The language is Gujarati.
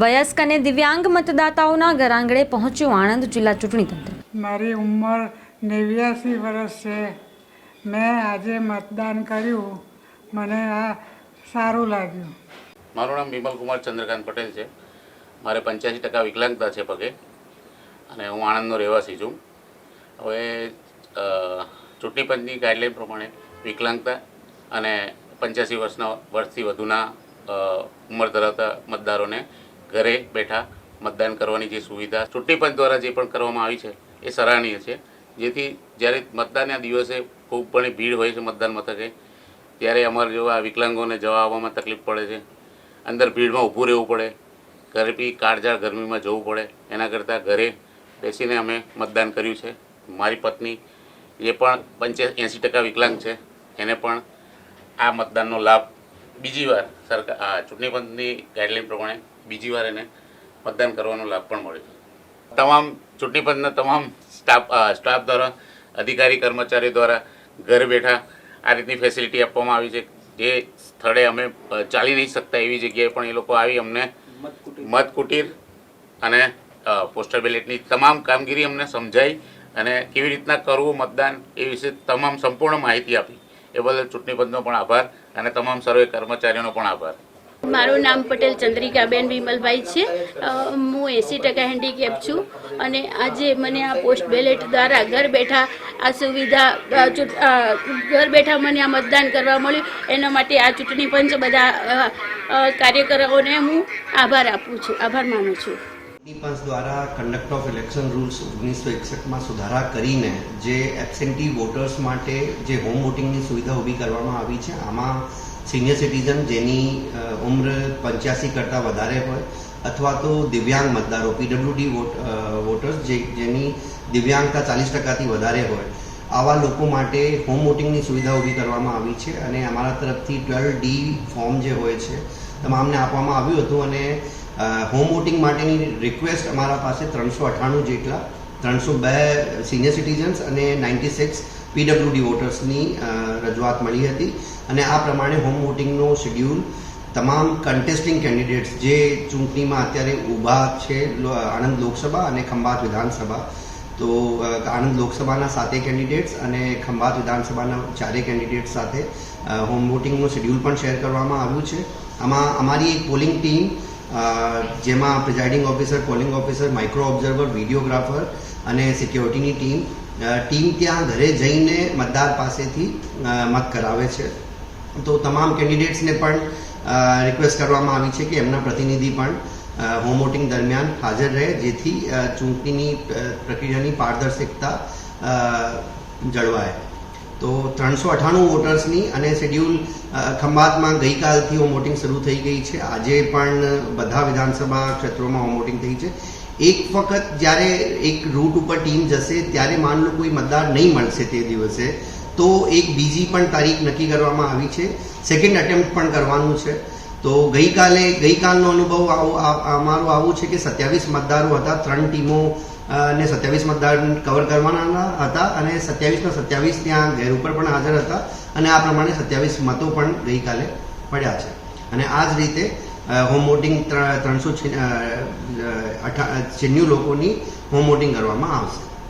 વયસ્ક અને દિવ્યાંગ મતદાતાઓના ઘરાંગણે પહોંચ્યું આણંદ જિલ્લા ચૂંટણી તંત્ર. મારી ઉંમર નેવ્યાસી વર્ષ છે. મેં આજે મતદાન કર્યું. મને આ સારું લાગ્યું. મારું નામ બિમલ કુમાર ચંદ્રકાંત પટેલ છે. મારે પંચ્યાસી ટકા વિકલાંગતા છે પગે અને હું આણંદનો રહેવાસી છું. હવે ચૂંટણી પંચની ગાઈડલાઈન પ્રમાણે વિકલાંગતા અને પંચ્યાસી વર્ષના વર્ષથી વધુના ઉંમર ધરાવતા મતદારોને ઘરે બેઠા મતદાન કરવાની જે સુવિધા ચૂંટણી પંચ દ્વારા જે પણ કરવામાં આવી છે, એ સરાહનીય છે. જેથી જ્યારે મતદાનના દિવસે ખૂબ પણ ભીડ હોય છે મતદાન મથકે, ત્યારે અમારા જેવા વિકલાંગોને જવા આવવામાં તકલીફ પડે છે, અંદર ભીડમાં ઊભું રહેવું પડે ઘરે બી કાળઝાળ ગરમીમાં જવું પડે, એના કરતાં ઘરે બેસીને અમે મતદાન કર્યું છે. મારી પત્ની જે પણ પંચે એંસી ટકા વિકલાંગ છે, એને પણ આ મતદાનનો લાભ બીજી વાર સરકાર ચૂંટણી પંચની ગાઈડલાઈન પ્રમાણે બીજી વાર એને મતદાન કરવાનો લાભ પણ મળે છે તમામ ચૂંટણી પંચના તમામ સ્ટાફ સ્ટાફ દ્વારા અધિકારી કર્મચારીઓ દ્વારા ઘરે બેઠા આ રીતની ફેસિલિટી આપવામાં આવી છે. જે સ્થળે અમે ચાલી નહીં શકતા એવી જગ્યાએ પણ એ લોકો આવી અમને મત કુટીર અને અ, પોસ્ટલ બેલેટની તમામ કામગીરી અમને સમજાઈ અને કેવી રીતના કરવું મતદાન એ વિશે તમામ સંપૂર્ણ માહિતી આપી. એ બદલ ચૂંટણી પંચનો પણ આભાર અને તમામ સર્વે કર્મચારીઓનો પણ આભાર. મારું નામ પટેલ ચંદ્રિકાબેન વિમલભાઈ છે. હું એંસી ટકા હેન્ડીકેપ છું અને આજે મને આ પોસ્ટ બેલેટ દ્વારા ઘર બેઠા આ સુવિધા ઘર બેઠા મને આ મતદાન કરવા મળ્યું. એના માટે આ ચૂંટણી પંચ બધા કાર્યકરોને હું આભાર આપું છું, આભાર માનું છું. પંચ દ્વારા કન્ડક્ટ ઓફ ઇલેક્શન રૂલ્સ ઓગણીસો એકસઠમાં સુધારા કરીને જે એબસેન્ટી વોટર્સ માટે જે હોમ વોટિંગની સુવિધા ઊભી કરવામાં આવી છે, આમાં સિનિયર સિટીઝન જેની ઉંમર પંચ્યાસી કરતાં વધારે હોય, અથવા તો દિવ્યાંગ મતદારો, પીડબ્લ્યુડી વોટર્સ જે, જેની દિવ્યાંગતા ચાલીસ ટકાથી વધારે હોય, આવા લોકો માટે હોમ વોટિંગની સુવિધા ઊભી કરવામાં આવી છે અને અમારા તરફથી ટ્વેલ્વ ડી ફોર્મ જે હોય છે તમામને આપવામાં આવ્યું હતું અને હોમ વોટિંગ માટેની રિક્વેસ્ટ અમારા પાસે ત્રણસો અઠ્ઠાણું જેટલા, ત્રણસો બે સિનિયર સિટીઝન્સ અને નાઇન્ટી સિક્સ પીડબ્લ્યુડી વોટર્સની રજૂઆત મળી હતી અને આ પ્રમાણે હોમ વોટિંગનો શેડ્યુલ તમામ કન્ટેસ્ટિંગ કેન્ડિડેટ્સ જે ચૂંટણીમાં અત્યારે ઊભા છે આણંદ લોકસભા અને ખંભાત વિધાનસભા, તો આણંદ લોકસભાના સાતે કેન્ડિડેટ્સ અને ખંભાત વિધાનસભાના ચારે કેન્ડિડેટ્સ સાથે હોમ વોટિંગનું શેડ્યુલ પણ શેર કરવામાં આવ્યું છે. આમાં અમારી એક પોલિંગ ટીમ જેમાં presiding officer polling officer micro observer videographer અને સિક્યોરિટીની ટીમ ટીમ ત્યાં ઘરે જઈને મતદાર પાસેથી મત કરાવે છે. તો તમામ કેન્ડિડેટ્સને પણ રિક્વેસ્ટ કરવામાં આવી છે કે એમના પ્રતિનિધિ પણ હોમ વોટિંગ દરમિયાન હાજર રહે, જેથી ચૂંટણીની પ્રક્રિયાની પારદર્શકતા જળવાય. તો ત્રણસો અઠ્ઠાણું વોટર્સની અને શેડ્યુલ ખંભાતમાં ગઈકાલથી હોમ વોટિંગ શરૂ થઈ ગઈ છે. આજે પણ બધા વિધાનસભા ક્ષેત્રોમાં હોમ વોટિંગ થઈ છે. એક વખત જ્યારે એક રૂટ ઉપર ટીમ જશે, ત્યારે માન લો કોઈ મતદાર નહીં મળશે તે દિવસે, તો એક બીજી પણ તારીખ નક્કી કરવામાં આવી છે. સેકન્ડ અટેમ્પ્ટ પણ કરવાનું છે. તો ગઈકાલે, ગઈકાલનો અનુભવ આવો અમારો આવું છે કે સત્યાવીસ મતદારો હતા, ત્રણ ટીમો ને સત્યાવીસ મતદાર કવર કરવાના હતા અને સત્યાવીસના સત્યાવીસ ત્યાં ઘેર ઉપર પણ હાજર હતા અને આ પ્રમાણે સત્યાવીસ મતો પણ ગઈકાલે પડ્યા છે. અને આ જ રીતે હોમ વોટિંગ ત્રણસો છન્નું લોકોની હોમ વોટિંગ કરવામાં આવશે.